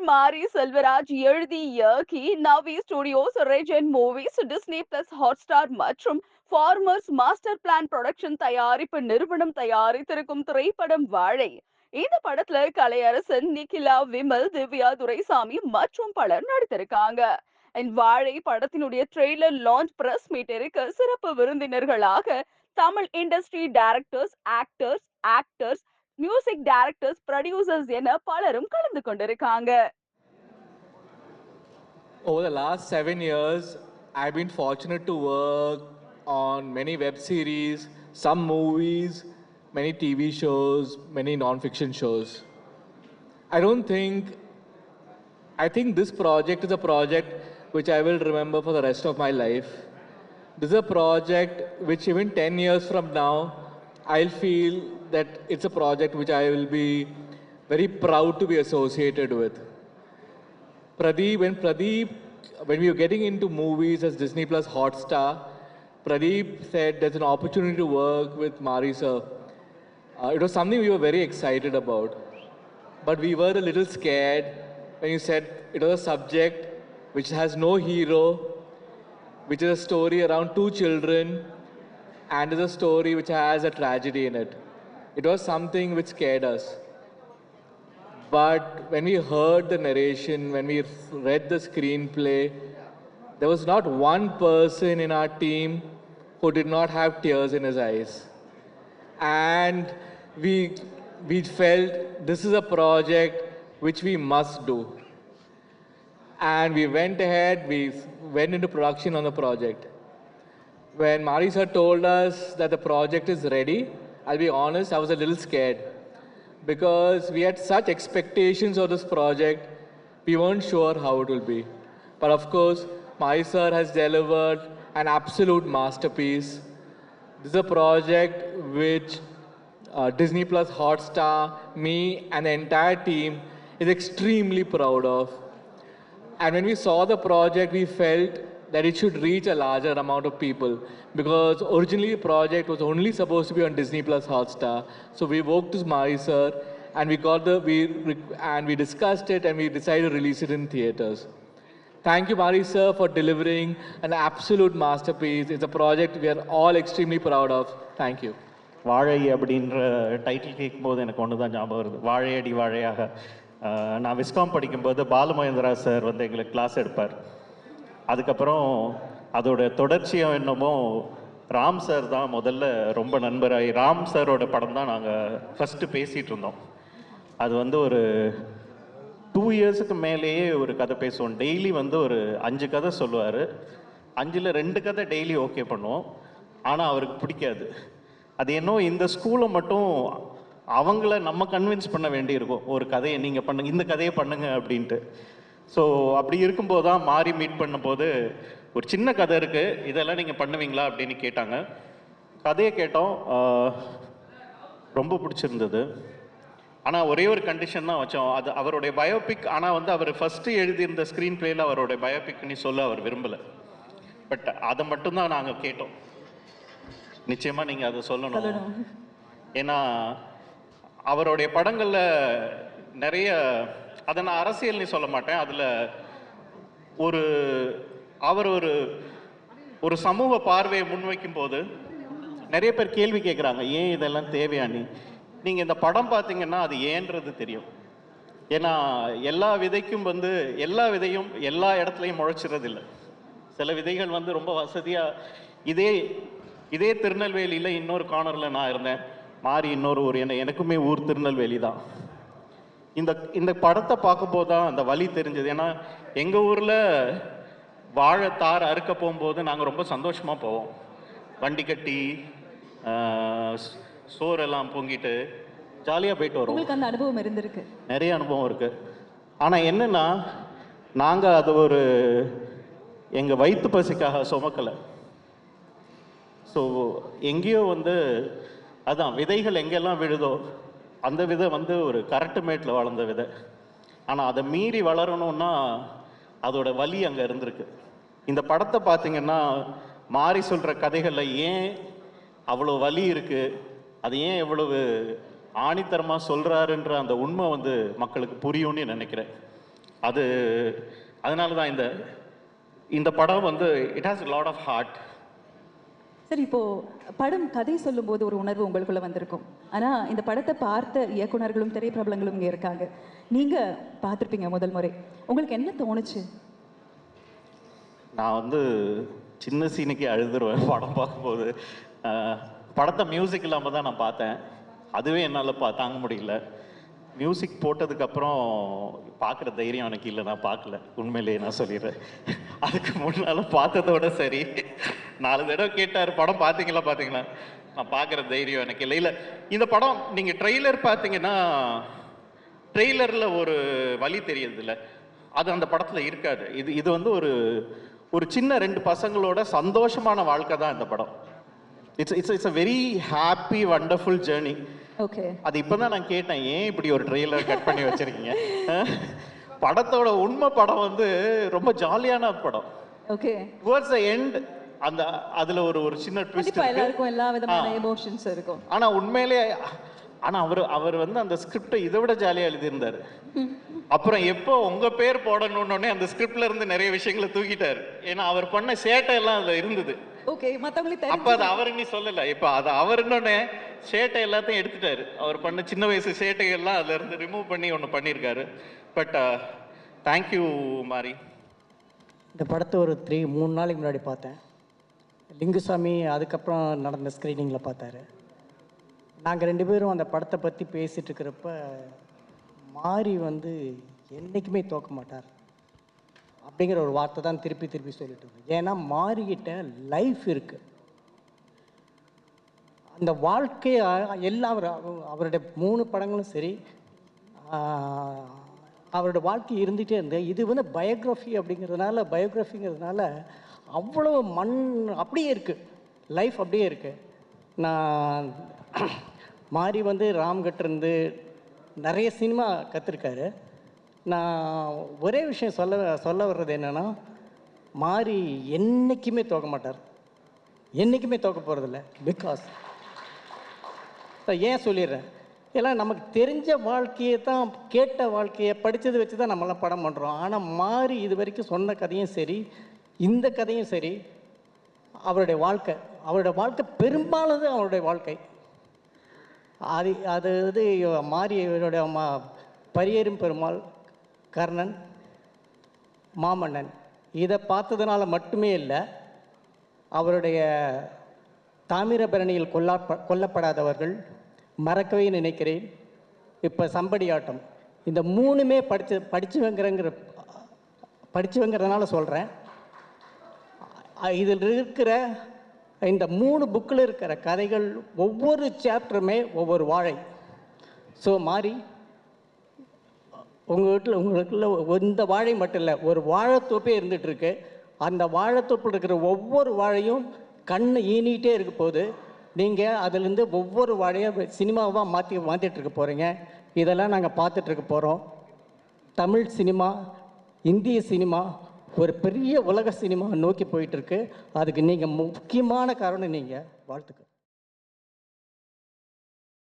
நடிகர் மாரி செல்வராஜ் எழுதி இயக்கி நவி ஸ்டுடியோஸ் ரெஜன் மூவிஸ் டிஸ்னி பிளஸ் ஹாட்ஸ்டார் மற்றும் ஃபார்மர்ஸ் மாஸ்டர் பிளான் ப்ரொடக்ஷன் தயாரிப்பு நிறுவனம் தயாரித்திருக்கும் திரைப்படம் வாழை. இந்த படத்துல கலையரசன் நிகிலா விமல் திவ்யா துரைசாமி மற்றும் பலர் நடித்திருக்காங்க. வாழை படத்தினுடைய ட்ரெய்லர் லான்ச் பிரஸ் மீட்டருக்கு சிறப்பு விருந்தினர்களாக Tamil industry directors actors actors music directors producers என பலரும் கலந்து கொண்டிருக்காங்க. Over the last seven years, I've been fortunate to work on many web series, some movies, many TV shows, many non-fiction shows. I don't think, I think this project is a project which I will remember for the rest of my life. This is a project which even 10 years from now, I'll feel that it's a project which I will be very proud to be associated with. Pradeep, when Pradeep, when we were getting into movies as Disney Plus Hotstar, Pradeep said there's an opportunity to work with Mari sir. Uh, it was something we were very excited about. But we were a little scared when you said it was a subject which has no hero, which is a story around two children, and is a story which has a tragedy in it. It was something which scared us. But when we heard the narration, when we read the screenplay, there was not one person in our team who did not have tears in his eyes. And we, we felt this is a project which we must do. And we went ahead, we went into production on the project. When Marisa told us that the project is ready, I'll be honest, I was a little scared because we had such expectations of this project, we weren't sure how it will be. But of course, sir has delivered an absolute masterpiece. This is a project which uh, Disney Plus Hotstar, me, and the entire team is extremely proud of. And when we saw the project, we felt that it should reach a larger amount of people because originally the project was only supposed to be on Disney Plus Hotstar. So we worked with Mari sir and we got the we and we discussed it and we decided to release it in theaters. Thank you, Mari sir, for delivering an absolute masterpiece. It's a project we are all extremely proud of. Thank you. வாழை அப்படின்ற title கேட்கும்போது எனக்கு ஒன்று தான் ஞாபகம் வருது வாழையடி வாழையாக நான் விஸ்காம் படிக்கும்போது பாலுமகேந்திரா சார் வந்து எங்களுக்கு கிளாஸ் எடுப்பார் அதுக்கப்புறம் அதோட தொடர்ச்சியாக என்னமோ ராம் சார் தான் முதல்ல ரொம்ப நண்பராகி ராம் சாரோட படம் தான் நாங்கள் ஃபஸ்ட்டு பேசிகிட்டு இருந்தோம். அது வந்து ஒரு டூ இயர்ஸுக்கு மேலேயே ஒரு கதை பேசுவோம். டெய்லி வந்து ஒரு அஞ்சு கதை சொல்லுவார். அஞ்சில் ரெண்டு கதை டெய்லி ஓகே பண்ணுவோம். ஆனால் அவருக்கு பிடிக்காது. அது என்னோ இந்த ஸ்கூலை மட்டும் அவங்கள நம்ம கன்வின்ஸ் பண்ண வேண்டியிருக்கும். ஒரு கதையை நீங்கள் பண்ணுங்க இந்த கதையை பண்ணுங்க அப்படின்ட்டு. ஸோ அப்படி இருக்கும்போது தான் மாறி மீட் பண்ணும்போது ஒரு சின்ன கதை இருக்குது இதெல்லாம் நீங்கள் பண்ணுவீங்களா அப்படின்னு கேட்டாங்க. கதையை கேட்டோம். ரொம்ப பிடிச்சிருந்தது. ஆனால் ஒரே ஒரு கண்டிஷன் தான் வச்சோம். அது அவருடைய பயோபிக் ஆனால் வந்து அவர் ஃபஸ்ட்டு எழுதியிருந்த ஸ்க்ரீன் பிளேயில் அவருடைய பயோபிக்னு சொல்ல அவர் விரும்பலை. பட் அதை மட்டும்தான் நாங்கள் கேட்டோம். நிச்சயமாக நீங்கள் அதை சொல்லணும். ஏன்னா அவருடைய படங்களில் நிறைய அதை நான் அரசியல்னு சொல்ல மாட்டேன். அதில் ஒரு அவர் ஒரு ஒரு சமூக பார்வையை முன்வைக்கும் போது நிறைய பேர் கேள்வி கேட்குறாங்க ஏன் இதெல்லாம் தேவையானி நீங்கள் இந்த படம் பார்த்தீங்கன்னா அது ஏன்றது தெரியும். ஏன்னா எல்லா விதைக்கும் வந்து எல்லா விதையும் எல்லா இடத்துலையும் முளைச்சிடறதில்லை சில விதைகள் வந்து ரொம்ப வசதியாக இதே இதே திருநெல்வேலியில் இன்னொரு கார்னரில் நான் இருந்தேன். மாறி இன்னொரு ஊர் என்ன எனக்குமே ஊர் திருநெல்வேலி தான். இந்த இந்த படத்தை பார்க்கும்போது தான் அந்த வழி தெரிஞ்சது. ஏன்னா எங்கள் ஊரில் வாழைத்தார் அறுக்க போகும்போது நாங்கள் ரொம்ப சந்தோஷமாக போவோம். வண்டி கட்டி சோறெல்லாம் பொங்கிட்டு ஜாலியாக போயிட்டு வருவோம். உங்களுக்கு அந்த அனுபவம் இருந்திருக்கு. நிறைய அனுபவம் இருக்குது ஆனால் என்னென்னா நாங்கள் அது ஒரு எங்கள் வயிற்று பசிக்காக சுமக்கலை. ஸோ எங்கேயோ வந்து அதான் விதைகள் எங்கெல்லாம் விழுதோ அந்த விதை வந்து ஒரு கரெக்டு மேட்டில் வளர்ந்த விதை. ஆனால் அதை மீறி வளரணும்னா அதோட வலி அங்கே இருந்திருக்கு. இந்த படத்தை பார்த்தீங்கன்னா மாறி சொல்கிற கதைகளில் ஏன் அவ்வளோ வலி இருக்குது அது ஏன் எவ்வளவு ஆணித்தரமாக சொல்கிறாருன்ற அந்த உண்மை வந்து மக்களுக்கு புரியும்னு நினைக்கிறேன். அது அதனால தான் இந்த இந்த படம் வந்து it has lot of heart சரி இப்போ படம் கதை சொல்லும்போது ஒரு உணர்வு உங்களுக்குள்ள வந்திருக்கும். ஆனா இந்த படத்தை பார்த்த இயக்குனர்களும் திரைப்பிரபலங்களும் இங்க இருக்காங்க. நீங்க பார்த்துருப்பீங்க முதல் முறை. உங்களுக்கு என்ன தோணுச்சு? நான் வந்து சின்ன சீனுக்கு அழுதுருவேன் படம் பார்க்கும்போது. படத்தை மியூசிக் இல்லாமல் தான் நான் பார்த்தேன். அதுவே என்னால் பா தாங்க முடியல. மியூசிக் போட்டதுக்கப்புறம் பார்க்குற தைரியம் எனக்கு இல்லை நான் பார்க்கல. உண்மையிலேயே நான் சொல்லிடுறேன். அதுக்கு முன்னால் பார்த்ததோட சரி. நாலு தடவை கேட்டார் படம் பார்த்தீங்களா பார்த்தீங்களா? நான் பார்க்குற தைரியம் எனக்கு இல்லை. இல்லை இந்த படம் நீங்கள் ட்ரெய்லர் பார்த்தீங்கன்னா ட்ரெய்லரில் ஒரு வழி தெரியுதுல்ல அது அந்த படத்தில் இருக்காது. இது இது வந்து ஒரு ஒரு சின்ன ரெண்டு பசங்களோட சந்தோஷமான வாழ்க்கை தான் இந்த படம். It's it's it's a very happy wonderful journey okay அது இப்போ தான் நான் கேட்டேன் ஏன் இப்படி ஒரு ட்ரெய்லர் கட் பண்ணி வச்சிருக்கீங்க? படத்தோட உண்மை படம் வந்து ரொம்ப ஜாலியான படம். ஓகே டுவர்ட்ஸ் த எண்ட் அந்த அதுல ஒரு ஒரு சின்ன ட்விஸ்ட் எல்லாருக்கும் எல்லா விதமான. எமோஷன்ஸ் இருக்கும். ஆனா உண்மையிலே ஆனா அவர் அவர் வந்து அந்த ஸ்கிரிப்டை இதை விட ஜாலியா எழுதியிருந்தாரு. அப்புறம் எப்போ உங்க பேர் போடணும்னே அந்த ஸ்கிரிப்ட்ல இருந்து நிறைய விஷயங்களை தூக்கிட்டாரு. ஏன்னா அவர் பண்ண சேட்டை எல்லாம் அதுல இருந்தது. ஓகே மத்தவங்களுக்கு அப்ப அது அவர் நீ சொல்லல. இப்ப அது அவருன்னொன்னே சேட்டை எல்லாத்தையும் எடுத்துட்டாரு. அவர் பண்ண சின்ன வயசு சேட்டைகள்லாம் அதுல இருந்து ரிமூவ் பண்ணி ஒன்று பண்ணியிருக்காரு பட் தேங்க்யூ மாரி. இந்த படத்தை ஒரு த்ரீ மூணு நாளைக்கு முன்னாடி பார்த்தேன். லிங்குசாமி அதுக்கப்புறம் நடந்த ஸ்க்ரீனிங்கில் பார்த்தாரு. நாங்கள் ரெண்டு பேரும் அந்த படத்தை பற்றி பேசிகிட்டு இருக்கிறப்ப மாரி வந்து என்றைக்குமே தோக்க மாட்டார். அப்படிங்கிற ஒரு வார்த்தை தான் திருப்பி திருப்பி சொல்லிட்டு இருந்தோம் ஏன்னா மாறிக்கிட்ட லைஃப் இருக்குது அந்த வாழ்க்கையை எல்லா அவருடைய மூணு படங்களும் சரி அவரோட வாழ்க்கை இருந்துகிட்டே இருந்தேன் இது வந்து பயோக்ராஃபி அப்படிங்கிறதுனால பயோக்ராஃபிங்கிறதுனால அவ்வளோ மண் அப்படியே இருக்குது லைஃப் அப்படியே இருக்குது நான் மாறி வந்து ராம்கிட்ட நிறைய சினிமா கற்றுருக்காரு நான் ஒரே விஷயம் சொல்ல சொல்ல வர்றது என்னென்னா மாறி என்றைக்குமே தோக்க மாட்டார். என்றைக்குமே தோக்க போகிறதில்ல பிகாஸ் ஏன் சொல்லிடுறேன்? ஏன்னா நமக்கு தெரிஞ்ச வாழ்க்கையை தான் கேட்ட வாழ்க்கையை படித்ததை வச்சு தான் நம்மளாம் படம் பண்ணுறோம் ஆனால் மாறி இது வரைக்கும் சொன்ன கதையும் சரி இந்த கதையும் சரி அவருடைய வாழ்க்கை அவருடைய வாழ்க்கை பெரும்பாலது அவருடைய வாழ்க்கை. அது அது இது மாறி இவருடைய மா பரியேறும் பெருமாள் கர்ணன் மாமன்னன். இதை பார்த்ததுனால மட்டுமே இல்லை அவருடைய தாமிரபரணியில் கொல்லா கொல்லப்படாதவர்கள் மறக்கவே நினைக்கிறேன். இப்போ சம்படி ஆட்டம் இந்த மூணுமே படித்து படிச்சுவங்கிறங்கிற படிச்சுவங்கிறதுனால சொல்கிறேன் இதில் இருக்கிற இந்த மூணு புக்கில் இருக்கிற கதைகள் ஒவ்வொரு சாப்டருமே ஒவ்வொரு வாழை. ஸோ மாறி உங்கள் வீட்டில் உங்களுக்குள்ள இந்த வாழை மட்டும் இல்லை ஒரு வாழைத்தோப்பே இருந்துகிட்ருக்கு அந்த வாழைத்தோப்பில் இருக்கிற ஒவ்வொரு வாழையும் கண் ஈனிகிட்டே இருக்க போது நீங்கள் அதுலேருந்து ஒவ்வொரு வழியாக சினிமாவாக மாற்றி மாற்றிட்டு இருக்க போகிறீங்க இதெல்லாம் நாங்கள் பார்த்துட்ருக்க போகிறோம் தமிழ் சினிமா இந்திய சினிமா ஒரு பெரிய உலக சினிமா நோக்கி போயிட்டுருக்கு. அதுக்கு நீங்கள் முக்கியமான காரணம் நீங்கள் வாழ்த்துக்கள்.